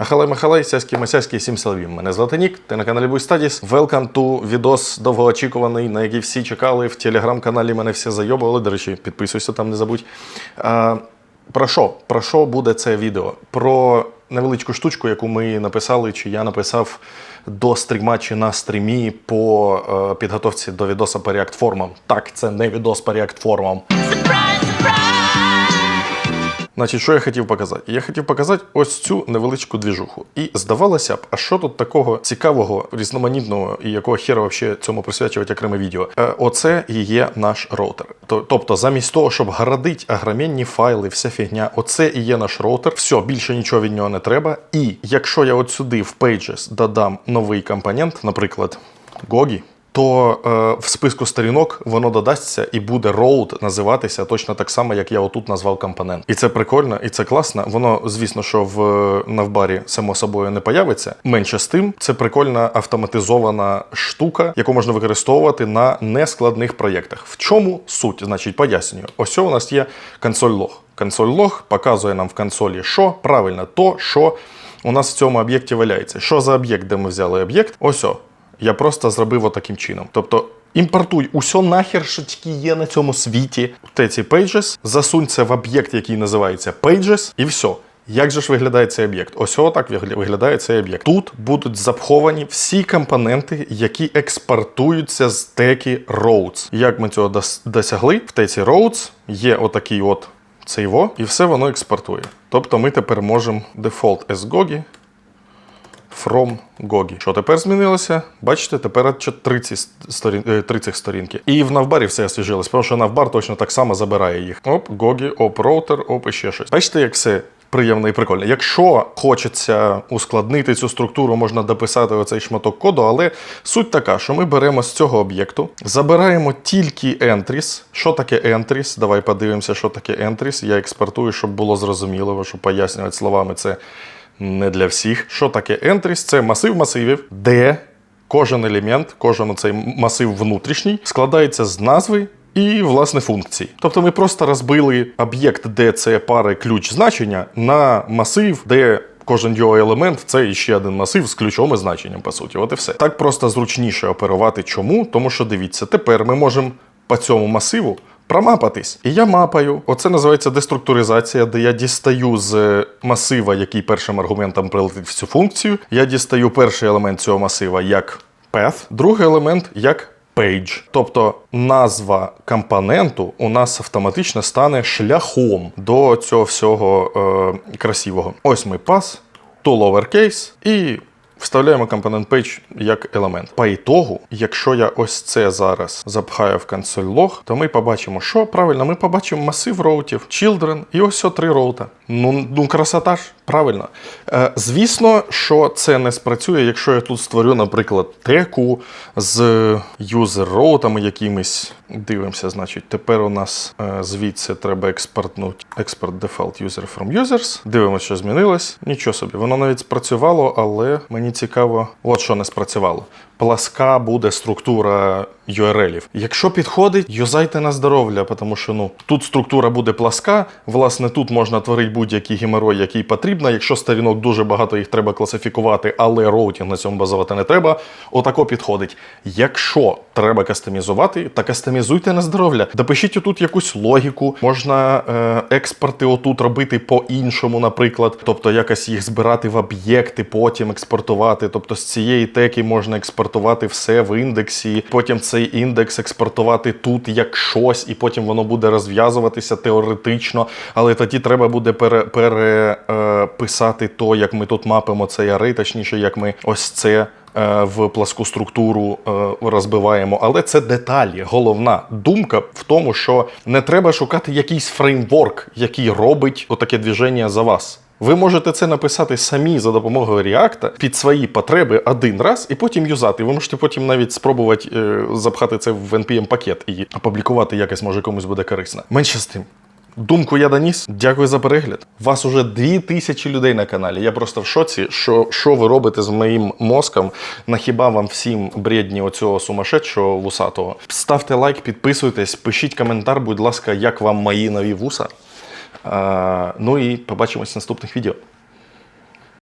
Ахалай махалай, сяські масяські, всім салвім. Мене звати Нік, ти на каналі Буй Стадіс. Welcome to відос довгоочікуваний, на який всі чекали. В телеграм-каналі мене всі зайобували. До речі, підписуйся там, не забудь. А, про що? Про що буде це відео? Про невеличку штучку, яку ми написали, чи я написав до стріма чи на стрімі по е, підготовці до відоса по React формам. Так, це не відос по React формам. Значить, що я хотів показати? Я хотів показати ось цю невеличку двіжуху. І здавалося б, а що тут такого цікавого, різноманітного і якого хера вообще цьому присвячувати окреме відео? Е, оце і є наш роутер. Тобто, замість того, щоб городить агромінні файли, вся фігня, оце і є наш роутер. Все, більше нічого від нього не треба. І якщо я от сюди в Pages додам новий компонент, наприклад, Gogi, то е, в списку сторінок воно додасться і буде road називатися точно так само, як я отут назвав компонент. І це прикольно, і це класно. Воно, звісно, що в навбарі само собою не появиться. Менше з тим, це прикольна автоматизована штука, яку можна використовувати на нескладних проєктах. В чому суть? Значить, пояснюю. Ось у нас є консоль лог. Консоль лог показує нам в консолі, що правильно, то що у нас в цьому об'єкті валяється. Що за об'єкт, де ми взяли об'єкт? Ось о. Я просто зробив отаким чином. Тобто. Імпортуй усе нахер, що тільки є на цьому світі. Те ці pages, засунь це в об'єкт, який називається pages, і все. Як же ж виглядає цей об'єкт? Ось так вигля- виглядає цей об'єкт. Тут будуть запховані всі компоненти, які експортуються з теки roads. Як ми цього досягли? В теці roads є отакий от цей во, і все воно експортує. Тобто ми тепер можемо as Gogi from Gogi. Що тепер змінилося? Бачите, тепер 30, сторін, е, 30 сторінки. І в навбарі все освіжилось, тому що навбар точно так само забирає їх. Оп, Gogi, оп, роутер, оп, і ще щось. Бачите, як все. Приємно і прикольно. Якщо хочеться ускладнити цю структуру, можна дописати оцей шматок коду, але суть така, що ми беремо з цього об'єкту, забираємо тільки entries. Що таке entries? Давай подивимося, що таке entries. Я експортую, щоб було зрозуміло, щоб пояснювати словами це не для всіх. Що таке entries? Це масив масивів, де кожен елемент, кожен цей масив внутрішній складається з назви. І власне функції. Тобто ми просто розбили об'єкт, де це пари ключ значення, на масив, де кожен його елемент це ще один масив з ключовим значенням, по суті. От і все. Так просто зручніше оперувати. Чому? Тому що дивіться, тепер ми можемо по цьому масиву промапатись. І я мапаю. Оце називається деструктуризація, де я дістаю з масива, який першим аргументом прилетить в цю функцію. Я дістаю перший елемент цього масива як path, другий елемент як page. Тобто назва компоненту у нас автоматично стане шляхом до цього всього е, красивого. Ось ми pass, to lowercase і Вставляємо компонент page як елемент. По ітогу, якщо я ось це зараз запхаю в консоль лог, то ми побачимо, що правильно, ми побачимо масив роутів, children і ось три роута. Ну, ну красота ж, правильно. Е, звісно, що це не спрацює, якщо я тут створю, наприклад, теку з юзер-роутами якимись. Дивимося, значить, тепер у нас е, звідси треба експортнути експорт default user from users. Дивимося, що змінилось. Нічого собі, воно навіть спрацювало, але мені цікаво, от що не спрацювало. Пласка буде структура URL-ів. Якщо підходить, юзайте на здоров'я, тому що ну тут структура буде пласка. Власне, тут можна творити будь-який геморой, який потрібно. Якщо сторінок дуже багато їх треба класифікувати, але роутінг на цьому базувати не треба. Отако підходить. Якщо треба кастомізувати, то кастомізуйте на здоров'я. Допишіть отут якусь логіку. Можна е, експорти отут робити по-іншому, наприклад. Тобто якось їх збирати в об'єкти, потім експортувати. Тобто з цієї теки можна експортувати все в індексі, потім цей індекс експортувати тут як щось, і потім воно буде розв'язуватися теоретично. Але тоді треба буде переписати то, як ми тут мапимо цей арей, точніше, як ми ось це. е, В пласку структуру е, розбиваємо, але це деталі. Головна думка в тому, що не треба шукати якийсь фреймворк, який робить отаке движення за вас. Ви можете це написати самі за допомогою React під свої потреби один раз і потім юзати. Ви можете потім навіть спробувати е, запхати це в npm пакет і опублікувати якось, може комусь буде корисно. Менше з тим. Думку я доніс. Дякую за перегляд. Вас уже дві тисячі людей на каналі. Я просто в шоці, що, що ви робите з моїм мозком. Нахіба вам всім бредні оцього сумасшедшого вусатого? Ставте лайк, підписуйтесь, пишіть коментар, будь ласка, як вам мої нові вуса. А, ну і побачимось в наступних відео.